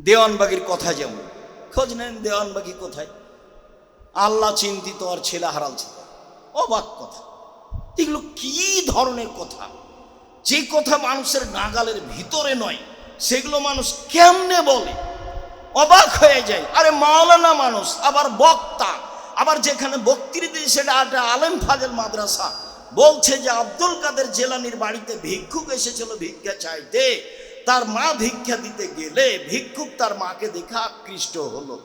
দেওয়ানবাগির কথা যেমন। খোঁজ নেন দেওয়ানবাগি কোথায়? আল্লাহ চিন্তিত আর ছেলে হারাল ছিল। অবাক কথা। এগুলো কি ধরনের কথা? যে কথা মানুষের নাগালের ভিতরে নয়, সেগুলো মানুষ কেমনে বলে? অবাক হয়ে যায়। আরে মাওলানা মানুষ, আবার বক্তা। আবার যেখানে বক্তৃতা সেটা একটা আলেম ফাজেল মাদ্রাসা। বলছে যে আব্দুল কাদের জেলানির বাড়িতে ভিক্ষুক এসেছিল, ভিক্ষা চাইতে। তার মা ভিক্ষা দিতে গেলে ভিক্ষুক তার মাকে দেখে আকৃষ্ট হলো।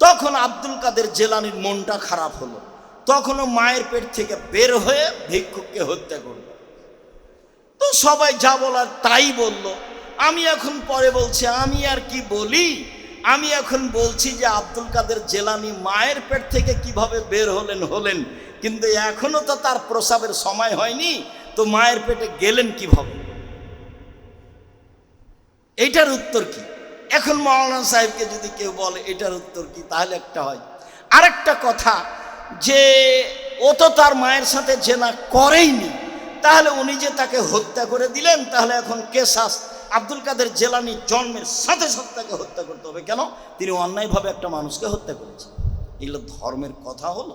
তখন আব্দুল কাদের জেলানির মনটা খারাপ হলো। তখনও মায়ের পেট থেকে বের হয়ে ভিক্ষুককে হত্যা করল। তো সবাই যা বলার তাই বলল। আমি এখন পরে বলছি, আমি আর কি বলি? আমি এখন বলছি যে আব্দুল কাদের জেলানি মায়ের পেট থেকে কীভাবে বের হলেন হলেন? কিন্তু এখনও তো তার প্রসাবের সময় হয়নি। তো মায়ের পেটে গেলেন কীভাবে? এটার উত্তর কি? এখন মৌলানা সাহেবকে যদি কেউ বলে এটার উত্তর কি, তাহলে একটা হয়। আরেকটা কথা, যে ও তো তার মায়ের সাথে জেনা করেইনি, তাহলে উনি যে তাকে হত্যা করে দিলেন, তাহলে এখন কেসাস আব্দুল কাদের জেলানি জন্মের সাথে সাথে তাকে হত্যা করতে হবে কেন? তিনি অন্যায়ভাবে একটা মানুষকে হত্যা করেছেন। এগুলো ধর্মের কথা হলো।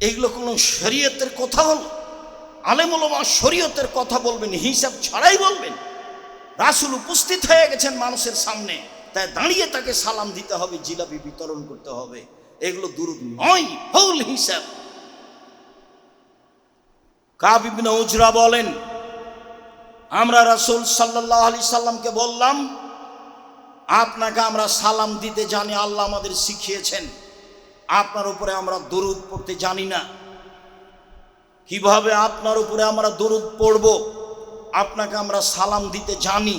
এগুলো কোনো শরীয়তের কথা হলো? আলেমুলমা শরীয়তের কথা বলবেন, হিসাব ছাড়াই বলবেন। রাসুল উপস্থিত হয়ে গেছেন মানুষের সামনে, তাই দাঁড়িয়ে তাকে সালাম দিতে হবে, জিলাপি বিতরণ করতে হবে। এগুলো দুরুদ নয় হৌল হিসাব। কাবিবিন উজরা বলেন, আমরা রাসুল সাল্লাহ আলি সাল্লামকে বললাম, আপনাকে আমরা সালাম দিতে জানি, আল্লাহ আমাদের শিখিয়েছেন। আপনার উপরে আমরা দরুদ পড়তে জানি না। কীভাবে আপনার উপরে আমরা দরুদ পড়ব? আপনাকে আমরা সালাম দিতে জানি,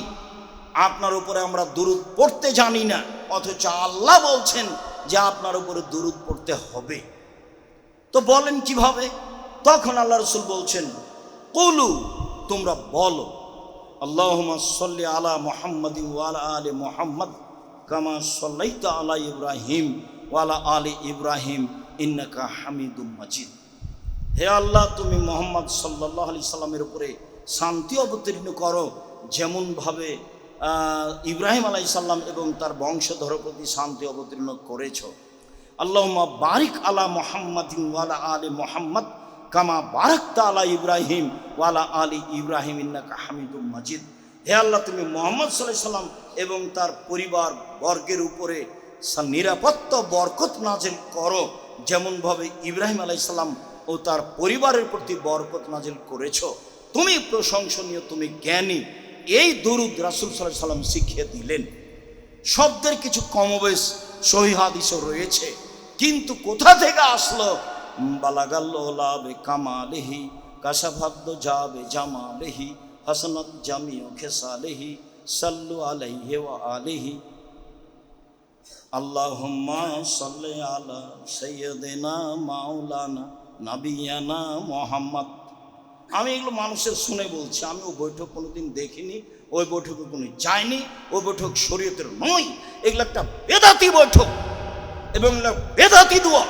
আপনার উপরে আমরা দরুদ পড়তে জানি না, অথচ আল্লাহ বলছেন যে আপনার উপরে দরুদ পড়তে হবে। তো বলেন কীভাবে? তখন আল্লাহ রসুল বলছেন, কলু, তোমরা বলো আল্লাহ সাল্লি আলা মোহাম্মদ ওয়ালা আলে মোহাম্মদ কামা সাল্লাইতা আলা ইব্রাহিম ওয়ালা আলে ইব্রাহিম ইন্নাকা হামিদুম মাজিদ। হে আল্লাহ, তুমি মোহাম্মদ সাল্লাহ আলি সাল্লামের উপরে শান্তি অবতীর্ণ করো। যেমনভাবে ইব্রাহিম আলাই সাল্লাম এবং তার বংশধর প্রতি শান্তি অবতীর্ণ করেছ। আল্লাহমা বারিক আলা মোহাম্মদিন ওয়ালা আলী মোহাম্মদ কামা বারাক্তা আলা ইব্রাহিম ওয়ালা আলী ইব্রাহিম ইন্নাকা হামিদুম মাজিদ। হে আল্লাহ, তুমি মোহাম্মদ সাল্লাহ সাল্লাম এবং তার পরিবার বর্গের উপরে নিরাপত্তা বরকত নাজেল করো। যেমনভাবে ইব্রাহিম আলাইসাল্লাম ও তার পরিবারের প্রতি বরকত নাজেল করেছ। তুমি প্রশংসনীয়, তুমি জ্ঞানী। এই দরুদ রাসুল সাল্লাহ সাল্লাম শিখিয়ে দিলেন। শব্দের কিছু কমবেশ সহিহাদিসও রয়েছে। কিন্তু কোথা থেকে আসলো? বালাগাল্লাবে কামালেহি কাসাভাদ্য যাবে জামালেহি, হাসনাত জামিও খেসালেহি, সাল্লু আলাইহি ওয়া আলিহি। আল্লাহুম্মা সাল্লি আলা সাইয়্যিদিনা মাওলানা নাবিয়ানা মোহাম্মদ। আমি এগুলো মানুষের শুনে বলছি, আমি ওই বৈঠক কোনোদিন দেখিনি ওই বৈঠকে কোনো যায়নি ওই বৈঠক শরীয়তের নয়। এগুলো একটা বেদাতি বৈঠক এবং বেদাতি দোয়া।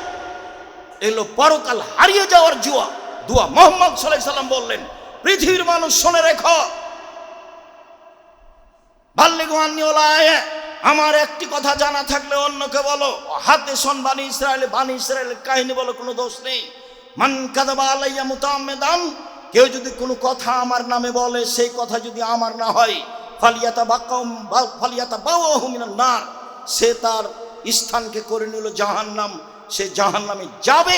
এগুলো পরকাল হারিয়ে যাওয়ার জুয়া। দোয়া মোহাম্মদ সাল্লাহ সাল্লাম বললেন, পৃথিবীর মানুষ শুনে রেখো। আমার একটি কথা জানা থাকলে অন্যকে বলো। হাতে শোন বানি ইসরায়েলে বানি ইসরায়েলের কাহিনী বলো কোনো দোষ নেই। মান কাদাবা আলাইয়া কেউ যদি কোনো কথা আমার নামে বলে, সেই কথা যদি আমার না হয় ফালিয়াতা বাক্কাম ফালিয়াতা বাওয়াহু মিনান নার, সে তার স্থানকে করে নিল জাহান্নাম, সে জাহান্নামে যাবে।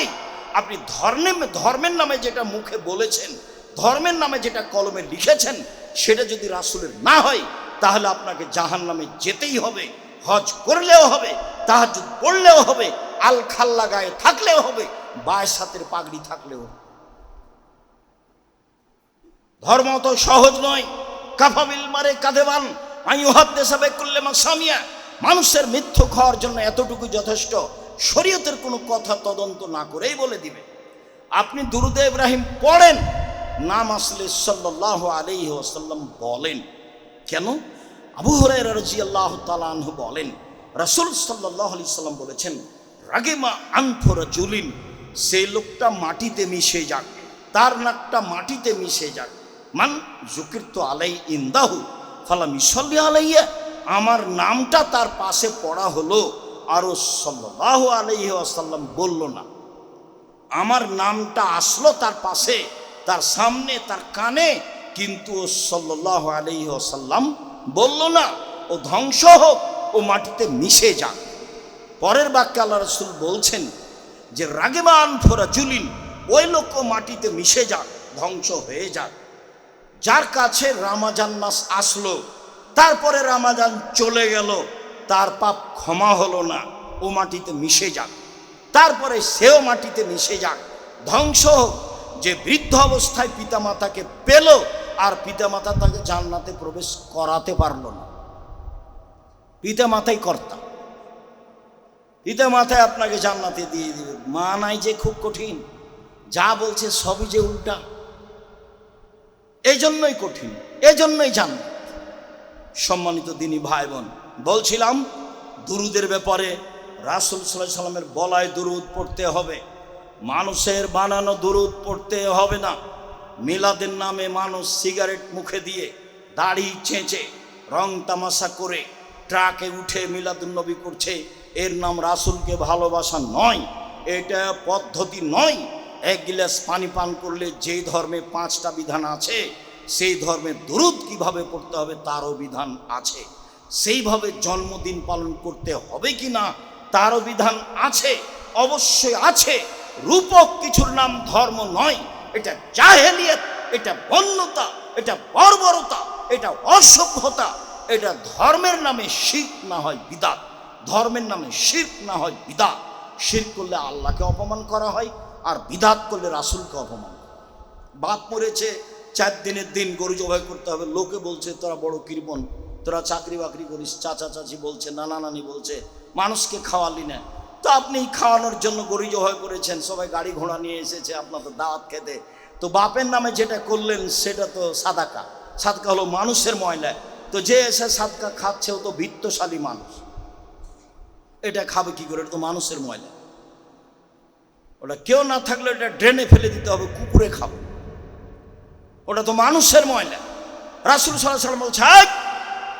আপনি ধর্মের ধর্মের নামে যেটা মুখে বলেছেন, ধর্মের নামে যেটা কলমে লিখেছেন, সেটা যদি রাসুলের না হয়, তাহলে আপনাকে জাহান নামে যেতেই হবে, হজ করলেও হবে তাহাজ পড়লেও হবে আল খাল্লা গায়ে থাকলেও হবে বায় হাতের পাগড়ি থাকলেও। ধর্ম তো সহজ নয়। কাফাবিল মারে কাঁধেবান আইহাত দেশাবে করলে মাসামিয়া মানুষের মিথ্য খাওয়ার জন্য এতটুকু যথেষ্ট। শরীয়তের কোনো কথা তদন্ত না করেই বলে দিবে। আপনি দুরুদে ইব্রাহিম পড়েন, নাম আসলে সাল্লাহ আলাইহি ওয়াসাল্লাম বলেন। কেন? আবু রাদিয়াল্লাহু তাআলা আনহু বলেন, রাসূল সাল্লাল্লাহু আলাইহি সাল্লাম বলেছেন, রাগেমা আনফর জুলিন সেই লোকটা মাটিতে মিশে যাক, তার নাকটা মাটিতে মিশে যাক। মান জুকির তো আলাই ইন্দাহু, ফালাম ইসল্লি আলাইয়া, আমার নামটা তার পাশে পড়া হলো। আরও সাল্লাহ আলাইহি আসাল্লাম বলল না, আমার নামটা আসলো তার পাশে, তার সামনে, তার কানে, কিন্তু ও সাল্লাহ আলাইহি আসাল্লাম বলল না, ও ধ্বংস হোক, ও মাটিতে মিশে যাক। পরের বাক্যে আল্লাহ রসুল বলছেন যে রাগেবান ফোরা জুলিন ওই লোক মাটিতে মিশে যাক, ধ্বংস হয়ে যাক। যার কাছে রামাজান মাস আসলো, তারপরে রামাজান চলে গেল, তার পাপ ক্ষমা হলো না, ও মাটিতে মিশে যাক। তারপরে সেও মাটিতে মিশে যাক, ধ্বংস হোক। যে বৃদ্ধ অবস্থায় পিতামাতাকে পেল, আর পিতামাতা তাকে জান্নাতে প্রবেশ করাতে পারল না। পিতামাতাই কর্তা। পিতা মাথায় আপনাকে জান্নাতে দিয়ে দিবে। মা নাই যে খুব কঠিন। যা বলছে সবই যে উল্টা। এই জন্যই কঠিন এই জন্যই জান্নাত। সম্মানিত দিনী ভাই বোন বলছিলাম, দুরুদের ব্যাপারে রাসুল সাল্লাহ সাল্লামের বলায় দুরুদ পড়তে হবে। মানুষের বানানো দুরুদ পড়তে হবে না। মিলাদের নামে মানুষ সিগারেট মুখে দিয়ে দাড়ি চেঁচে রং তামাশা করে ট্রাকে উঠে মিলাদুন্নবী করছে। এর নাম রাসুলকে ভালোবাসা নয়, এটা পদ্ধতি নয়। এক গিলাস পানি পান করলে যেই ধর্মে পাঁচটা বিধান আছে, সেই ধর্মে দুরুদ কীভাবে পড়তে হবে তারও বিধান আছে। সেইভাবে জন্মদিন পালন করতে হবে কি না, তারও বিধান আছে, অবশ্যই আছে। রূপক কিছুর নাম ধর্ম নয়, এটা জাহেলিয়ত, এটা বন্যতা, এটা বর্বরতা, এটা অসভ্যতা, এটা ধর্মের নামে শিখ না হয় বিদাত। ধর্মের নামে শির্ক না হয় বিদাত। শির্ক করলে আল্লাহকে অপমান করা হয় আর বিদাত করলে রাসুলকে অপমান। বাপ মরেছে, চার দিনের দিন গরু জবাই করতে হবে। লোকে বলছে, তোরা বড় কৃপন তোরা চাকরি বাকরি করিস। চাচা চাচি বলছে, নানা নানি বলছে, মানুষকে খাওয়ালি না। তো আপনি খাওয়ানোর জন্য গরু জবাই করেছেন, সবাই গাড়ি ঘোড়া নিয়ে এসেছে, আপনার তো দাওয়াত খেতে। তো বাপের নামে যেটা করলেন, সেটা তো সাদাকা। সাদকা হলো মানুষের ময়লা তো যে এসে সাদকা খাচ্ছে, ও তো বৃত্তশালী মানুষ। এটা খাবে কি করে? এটা তো মানুষের ময়লা। ওটা কেউ না থাকলে এটা ড্রেনে ফেলে দিতে হবে কুকুরে খাবে। ওটা তো মানুষের ময়লা। রাসুল সাল্লাম বলছে "এই,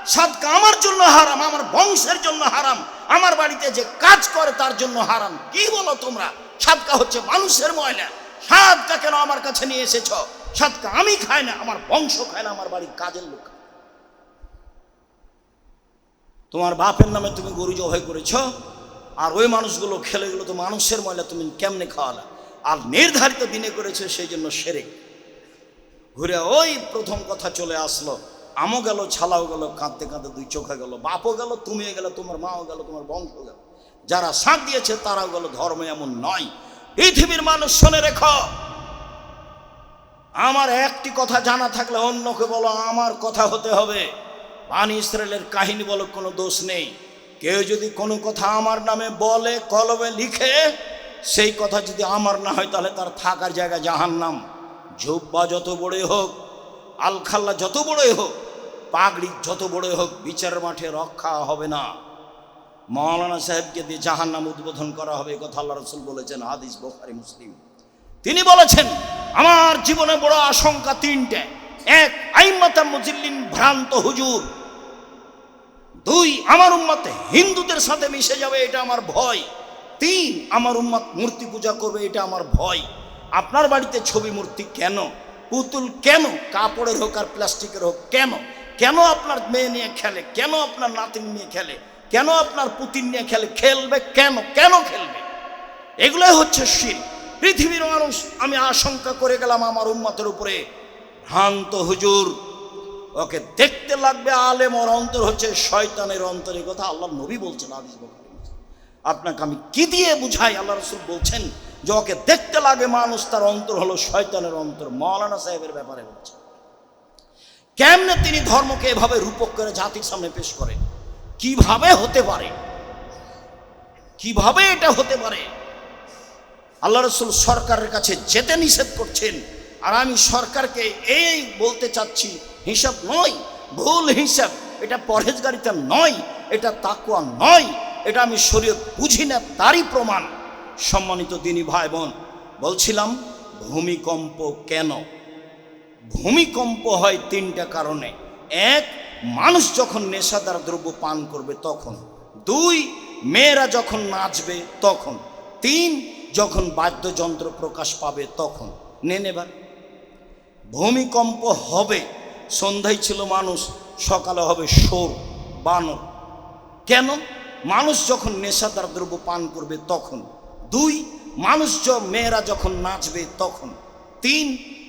সাদকা আমার জন্য হারাম আমার বংশের জন্য হারাম আমার বাড়িতে যে কাজ করে তার জন্য হারাম। কি বলো তোমরা? সাদকা হচ্ছে মানুষের ময়লা। সাদকা কেন আমার কাছে নিয়ে এসেছ? সাদকা আমি খাই না আমার বংশ খায় না আমার বাড়ির কাজের লোক। তোমার বাপের নামে তুমি গরু জবাই করেছ, আর ওই মানুষগুলো খেলে গেলো তো মানুষের ময়লা, তুমি কেমনে খাওয়ালা? আর নির্ধারিত দিনে করেছে সেই জন্য সেরেক। ঘুরে ওই প্রথম কথা চলে আসলো, আমও গেল, ছালাও গেল, কাঁদতে কাঁদতে দুই চোখে গেল, বাপও গেল, তুমিও গেল, তোমার মাও গেল, তোমার বংশ গেল। যারা সাঁত দিয়েছে তারাও গেল, ধর্ম এমন নয়। পৃথিবীর মানুষ শুনে রেখো। আমার একটি কথা জানা থাকলে অন্যকে বলো, আমার কথা হতে হবে। বানি ইসরায়েলের কাহিনী বলো, কোনো দোষ নেই। কেউ যদি কোনো কথা আমার নামে বলে, কলমে লিখে, সেই কথা যদি আমার না হয়, তাহলে তার থাকার জায়গা জাহান্নাম। ঝোপ্পা যত বড়ই হোক, আলখাল্লা যত বড়ই হোক, পাগড়ি যত বড়ই হোক, বিচার মাঠে রক্ষা হবে না। মৌলানা সাহেবকে দিয়ে জাহান্নাম উদ্বোধন করা হবে কথা আল্লাহ রসুল বলেছেন, হাদিস বোখারি, মুসলিম। তিনি বলেছেন, আমার জীবনে বড় আশঙ্কা তিনটে। এক আইমাতা মুজিল্লিন ভ্রান্ত হুজুর। দুই, আমার উম্মত হিন্দুদের সাথে মিশে যাবে, এটা আমার ভয়। তিন, আমার উম্মত মূর্তি পূজা করবে, এটা আমার ভয়। আপনার বাড়িতে ছবি মূর্তি কেন? পুতুল কেন? কাপড়ের হোক আর প্লাস্টিকের হোক, কেন? কেন আপনার মেয়ে নিয়ে খেলে? কেন আপনার নাতিন নিয়ে খেলে? কেন আপনার পুতিন নিয়ে খেলে? খেলবে কেন? কেন খেলবে? এগুলোই হচ্ছে শির। পৃথিবীর মানুষ, আমি আশঙ্কা করে গেলাম আমার উম্মতের উপরে। ভ্রান্ত হুজুর, ওকে দেখতে লাগবে আলেম ওর অন্তর হচ্ছে শয়তানের অন্তরে। কথা আল্লাহ নবী বলছেন আপনাকে আমি কি দিয়ে বুঝাই? আল্লাহ রসুল বলছেন যে ওকে দেখতে লাগে মানুষ, তার অন্তর হলো শয়তানের অন্তর। মৌলানা সাহেবের ব্যাপারে বলছে কেমনে তিনি ধর্মকে এভাবে রূপক করে জাতির সামনে পেশ করেন? কীভাবে হতে পারে? কীভাবে এটা হতে পারে? আল্লাহ রসুল সরকারের কাছে যেতে নিষেধ করছেন। আর আমি সরকারকে এই বলতে চাচ্ছি, হিসাব নয়, ভুল হিসাব। এটা পরহেজগারিতা নয়, এটা তাকুয়া নয়, এটা আমি শরীয়ত বুঝি না, তারই প্রমাণ। সম্মানিত দিনী ভাই বোন বলছিলাম, ভূমিকম্প কেন? ভূমিকম্প হয় তিনটা কারণে। এক, মানুষ যখন নেশাদার দ্রব্য পান করবে তখন। দুই, মেয়েরা যখন নাচবে তখন। তিন, যখন বাদ্যযন্ত্র প্রকাশ পাবে তখন। নেন এবার। ভূমিকম্প হবে, সন্ধ্যায় ছিল মানুষ, সকালে হবে সোর বানর। কেন? মানুষ যখন নেশাদার দ্রব্য পান করবে তখন। দুই, মানুষ মেয়েরা যখন নাচবে তখন। তিন,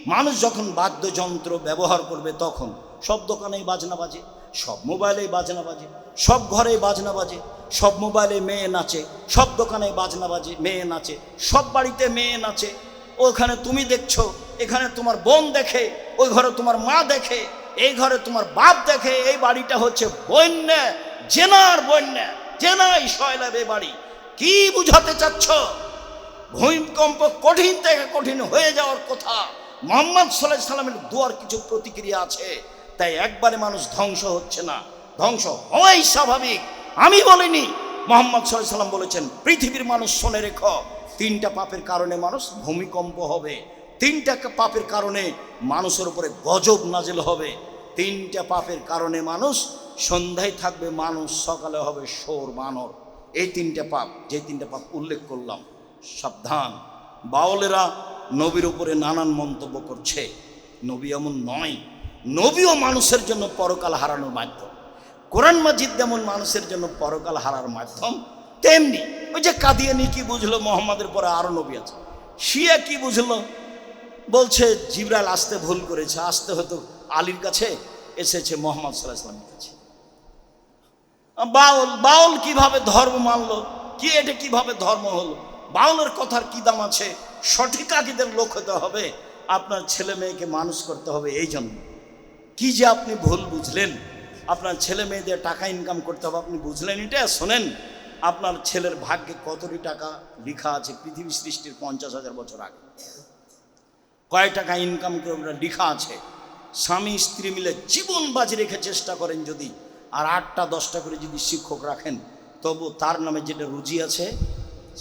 মানুষ যখন বাদ্যযন্ত্র ব্যবহার করবে তখন। সব দোকানেই বাজনা বাজে, সব মোবাইলেই বাজনা বাজে, সব ঘরেই বাজনা বাজে, সব মোবাইলে মেয়ে নাচে, সব দোকানে বাজনা বাজে, মেয়ে নাচে, সব বাড়িতে মেয়ে নাচে। ওখানে তুমি দেখছ এখানে তোমার বোন দেখে, ওই ঘরে তোমার মা দেখে, এই ঘরে তোমার বাপ দেখে, এই বাড়িটা হচ্ছে বন্যা, জেনার বন্যা, জেনাই শয়লাভ এ বাড়ি। কি বুঝাতে চাচ্ছ? ভূমিকম্প কঠিন থেকে কঠিন হয়ে যাওয়ার কথা। মোহাম্মদ সাল্লাহ সাল্লামের দুয়ার কিছু প্রতিক্রিয়া আছে, তাই একবারে মানুষ ধ্বংস হচ্ছে না। ধ্বংস হওয়াই স্বাভাবিক। আমি বলিনি, মোহাম্মদ সাল্লাহ সাল্লাম বলেছেন, পৃথিবীর মানুষ শোনে রেখ, তিনটা পাপের কারণে মানুষ ভূমিকম্প হবে। তিনটা পাপের কারণে মানুষের উপরে গজব নাজেল হবে। তিনটা পাপের কারণে মানুষ সন্ধ্যায় থাকবে, মানুষ সকালে হবে সোর বানর। এই তিনটা পাপ, যে তিনটা পাপ উল্লেখ করলাম, সাবধান। বাউলেরা নবীর উপরে নানান মন্তব্য করছে। নবী এমন নয়, নবীও মানুষের জন্য পরকাল হারানোর মাধ্যম। কোরআন মাজিদ যেমন মানুষের জন্য পরকাল হারার মাধ্যম, তেমনি ওই যে কাদিয়ানি কি বুঝলো, মোহাম্মদের পরে আরও নবী আছে। শিয়া কি বুঝলো বলছে জিবরাল আসতে ভুল করেছে, আসতে হতো আলীর কাছে এসেছে, মোহাম্মদ সাল্লাহ সাল্লামের কাছে। বাউল বাউল কীভাবে ধর্ম মানলো? কি, এটা কীভাবে ধর্ম হলো? বাউলের কথার কি দাম আছে? সঠিক আকিদের লোক হতে হবে, আপনার ছেলে মেয়েকে মানুষ করতে হবে এই জন্য কি যে আপনি ভুল বুঝলেন, আপনার ছেলে মেয়েদের টাকা ইনকাম করতে হবে, আপনি বুঝলেন এটা? শোনেন, আপনার ছেলের ভাগ্যে কতটি টাকা লেখা আছে পৃথিবী সৃষ্টির পঞ্চাশ হাজার বছর আগে? কয় টাকা ইনকাম করে ওটা লেখা আছে? স্বামী স্ত্রী মিলে জীবন বাজি রেখে চেষ্টা করেন যদি, আর আটটা, দশটা করে যদি শিক্ষক রাখেন, তবু তার নামে যেটা রুজি আছে,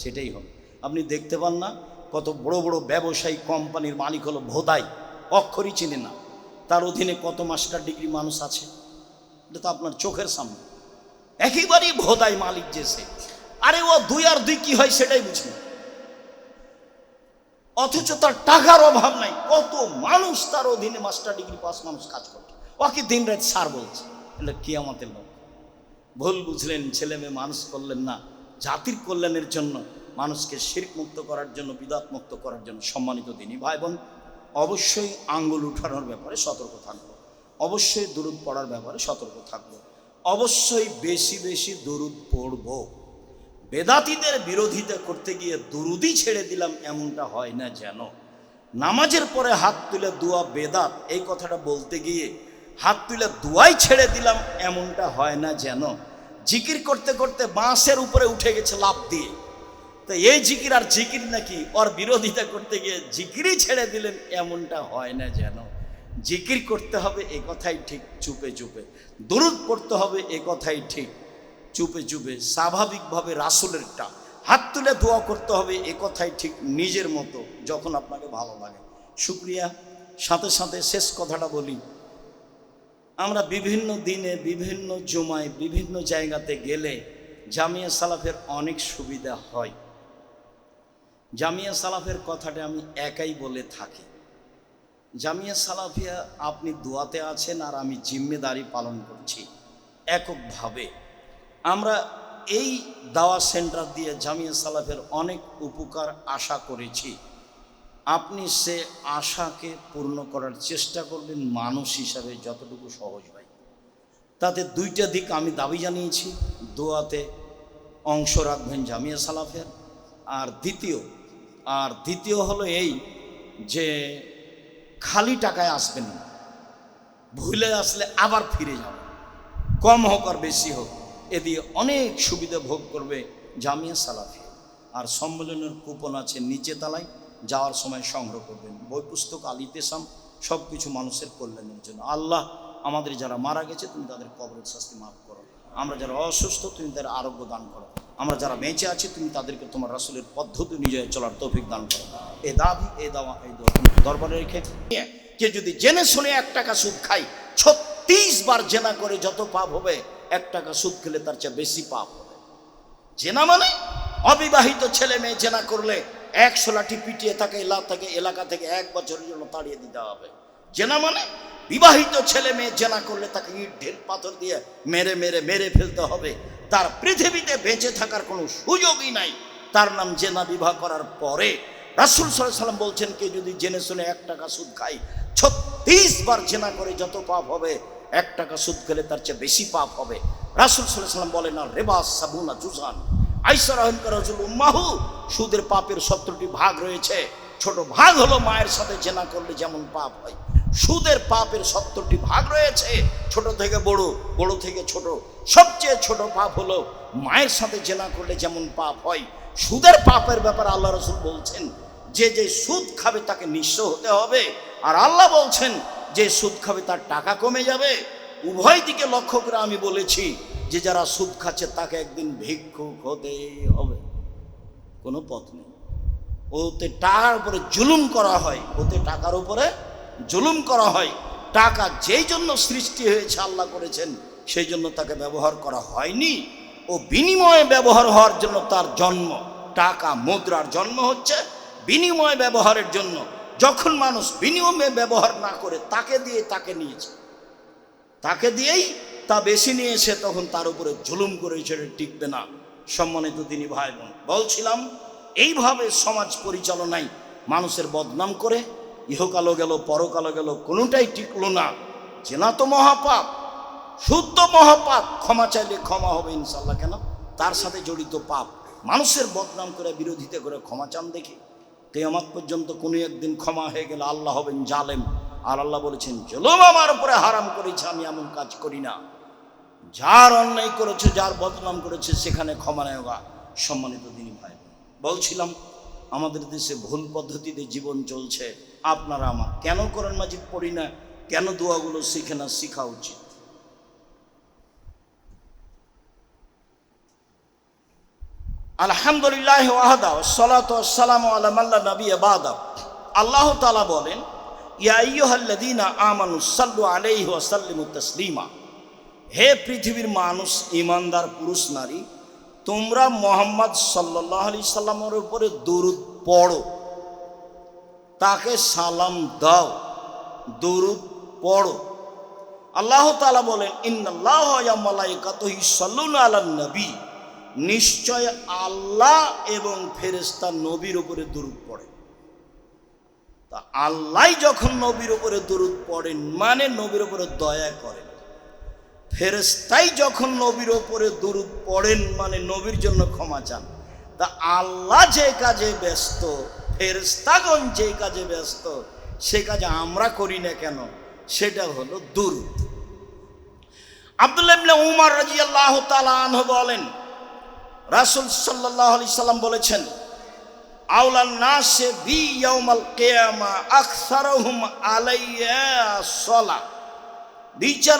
সেটাই হবে। আপনি দেখতে পান না, কত বড় বড় ব্যবসায়ী কোম্পানির মালিক হলো ভোদাই, অক্ষরই চিনে না। তার অধীনে কত মাস্টার ডিগ্রি মানুষ আছে, এটা তো আপনার চোখের সামনে। একেবারেই ভোদাই মালিক যে সে। আরে ও দুই আর দুই কি হয় সেটাই বুঝি না। অথচ তার টাকার অভাব নাই। কত মানুষ তার অধীনে মাস্টার ডিগ্রি পাস মানুষ কাজ করছে ওকে দিন রাত সার বলছে এটা কি আমাদের লোক ভুল বুঝলেন, ছেলে মেয়ে মানুষ করলেন না। জাতির কল্যাণের জন্য, মানুষকে শিরক মুক্ত করার জন্য, বিদাত মুক্ত করার জন্য সম্মানিত দিনই ভাই বোন অবশ্যই আঙ্গুল উঠানোর ব্যাপারে সতর্ক থাকব। অবশ্যই দরুদ পড়ার ব্যাপারে সতর্ক থাকব। অবশ্যই বেশি বেশি দরুদ পড়ব। বেদাতিদের বিরোধিতা করতে গিয়ে দুরুদি ছেড়ে দিলাম, এমনটা হয় না যেন। নামাজের পরে হাত তুলে দোয়া বেদাত, এই কথাটা বলতে গিয়ে হাত তুলে দোয়াই ছেড়ে দিলাম, এমনটা হয় না যেন। জিকির করতে করতে বাঁশের উপরে উঠে গেছে লাভ দিয়ে। তো এই জিকির আর জিকির নাকি? ওর বিরোধিতা করতে গিয়ে জিকিরই ছেড়ে দিলেন, এমনটা হয় না যেন। জিকির করতে হবে, এ কথাই ঠিক, চুপে চুপে। দরুদ পড়তে হবে, এ কথাই ঠিক। চুপে চুপে স্বাভাবিকভাবে রাসুলেরটা হাত তুলে দোয়া করতে হবে, এ কথাই ঠিক নিজের মতো যখন আপনাকে ভালো লাগে। শুক্রিয়া। সাথে সাথে শেষ কথাটা বলি। আমরা বিভিন্ন দিনে, বিভিন্ন জমায়, বিভিন্ন জায়গাতে গেলে জামিয়া সালাফের অনেক সুবিধা হয়। জামিয়া সালাফের কথাটা আমি একাই বলে থাকি। জামিয়া সালাফিয়া আপনি দোয়াতে আছেন আর আমি জিম্মেদারি পালন করছি। এককভাবে। আমরা এই দাওয়া সেন্টার দিয়ে জামিয়া সালাফের অনেক উপকার আশা করেছি। আপনি সে আশাকে পূর্ণ করার চেষ্টা করবেন মানুষ হিসাবে যতটুকু সহজ হয়। তাতে দুইটা দিক আমি দাবি জানিয়েছি, দোয়াতে অংশ রাখবেন জামিয়া সালাফের। আর দ্বিতীয় আর দ্বিতীয় হলো এই যে খালি টাকায় আসবেন না, ভুলে আসলে আবার ফিরে যাবেন। কম হোক আর বেশি হোক। এ দিয়ে অনেক সুবিধা ভোগ করবে জামিয়া সালাফি। আর সম্মেলনের কুপন আছে নিচে তালায়, যাওয়ার সময় সংগ্রহ করবেন। বই পুস্তক আলিতেসাম সব কিছু মানুষের কল্যাণের জন্য। আল্লাহ আমাদের যারা মারা গেছে, তুমি তাদের কবরের শাস্তি মাফ করো। আমরা যারা অসুস্থ, তুমি তাদের আরোগ্য দান করো। আমরা যারা বেঁচে আছি, তুমি তাদেরকে তোমার রাসুলের পদ্ধতি অনুযায়ী চলার তৌফিক দান করো। এ দাবি, এ দাওয়া, এই দরবারে রেখে কে যদি জেনে শুনে এক টাকা খাই ছত্রিশ ছত্রিশ বার জেনা করে যত পাপ হবে এক টাকা সুদ খেলে তার চেয়ে বেশি পাপ হবে। জেনা মানে? অবিবাহিত ছেলে মেয়ে জেনা করলে একশো লাঠি পিটিয়ে তাকে এলাকা থেকে এলাকা থেকে এক বছরের জন্য তাড়িয়ে দিতে হবে। জেনা মানে? বিবাহিত ছেলে মেয়ে জেনা করলে তাকে ইট ঢেল পাথর দিয়ে মেরে মেরে মেরে ফেলতে হবে। তার পৃথিবীতে বেঁচে থাকার কোনো সুযোগই নাই। তার নাম জেনা বিবাহ করার পরে রাসুল সাল্লাম বলছেন কে যদি জেনে শুনে এক টাকা সুদ খাই ছত্রিশ বার জেনা করে যত পাপ হবে এক টাকা সুদ খেলে তার চেয়ে বেশি পাপ হবে। রাসুল সাল্লাম বলেন না রেবাস সাবুনা জুজান। আইসার উম্মাহু, সুদের পাপের সত্তরটি ভাগ রয়েছে। ছোট ভাগ হলো মায়ের সাথে জেনা করলে যেমন পাপ হয়। সুদের পাপের সত্তরটি ভাগ রয়েছে, ছোট থেকে বড় বড় থেকে ছোট। সবচেয়ে ছোট পাপ হলো মায়ের সাথে জেনা করলে যেমন পাপ হয়। সুদের পাপের ব্যাপারে আল্লাহ রসুল বলছেন, যে যে সুদ খাবে তাকে নিঃস্ব হতে হবে। আর আল্লাহ বলছেন যে সুদ খাবে তার টাকা কমে যাবে। উভয় দিকে লক্ষ্য করে আমি বলেছি যে যারা সুদ খাচ্ছে তাকে একদিন ভিক্ষুক হতেই হবে। কোনো পথ নেই। ওতে টাকার উপরে জুলুম করা হয়, ওতে টাকার উপরে জুলুম করা হয়। টাকা যেই জন্য সৃষ্টি হয়েছে, আল্লাহ করেছেন, সেই জন্য তাকে ব্যবহার করা হয়নি। ও বিনিময়ে ব্যবহার হওয়ার জন্য তার জন্ম। টাকা মুদ্রার জন্ম হচ্ছে বিনিময় ব্যবহারের জন্য। যখন মানুষ বিনিময়ে ব্যবহার না করে তাকে দিয়ে তাকে নিয়েছে, তাকে দিয়েই তা বেশি নিয়ে এসে তখন তার উপরে জুলুম করে সেটা টিকবে না। সম্মানিত তিনি ভাই বোন বলছিলাম, এইভাবে সমাজ পরিচালনায় মানুষের বদনাম করে, ইহকালও গেল, পরকালও গেল, কোনোটাই টিকলো না। চেনা তো মহাপাপ শুদ্ধ মহাপাপ, ক্ষমা চাইলে ক্ষমা হবে ইনশাল্লাহ কেন? তার সাথে জড়িত পাপ, মানুষের বদনাম করে বিরোধিতা করে ক্ষমা চান দেখি। কেয়ামত পর্যন্ত কোনো একদিন ক্ষমা হয়ে গেলে আল্লাহ হবেন জালেম। আর আল্লাহ বলেছেন, জলম আমার উপরে হারাম করেছে, আমি এমন কাজ করি না। যার অন্যায় করেছে, যার বদনাম করেছে, সেখানে ক্ষমা নেওয়া সম্মানিত দিনী ভাই, বলছিলাম, আমাদের দেশে ভুল পদ্ধতিতে জীবন চলছে। আপনারা আমার কেন করেন মাজিদ পড়ি না? কেন দোয়াগুলো শিখে না? শেখা উচিত। আলহামদুলিল্লাহ ওয়াহাদা সালাত সালাম আলামাল্লা নবী বাদা। আল্লাহ তালা বলেন ইয়াইয়ুহাল্লাদিনা আমানু সাল্লু আলাইহি ওয়াসাল্লিমু তাসলিমা, হে পৃথিবীর মানুষ ইমানদার পুরুষ, নারী, তোমরা মোহাম্মদ সাল্লাহ আলি সাল্লামের উপরে দরুদ পড়ো। তাকে সালাম দাও, দরুদ পড়ো। আল্লাহ তালা বলেন, ইন্নাল্লাহ মালাইকাতহি সাল্লুন আলান নবী নিশ্চয় আল্লাহ এবং ফেরেস্তা নবীর উপরে দরুদ পড়ে। তা আল্লাহ যখন নবীর উপরে দরুদ পড়েন মানে নবীর উপরে দয়া করেন। ফেরেস্তাই যখন নবীর ওপরে দরুদ পড়েন মানে নবীর জন্য ক্ষমা চান। তা আল্লাহ যে কাজে ব্যস্ত ফেরেস্তাগণ যে কাজে ব্যস্ত, সে কাজে আমরা করি না কেন? সেটা হলো দুরুদ। আবদুল্লাহ উমার তাআলা আনহু বলেন রাসূল সাল্লাহ আলি সাল্লাম বলেছেন আউলান নাসে বি ইয়াউমাল কিয়ামা আকসারুহুম আলাইয়া সলা। বিচার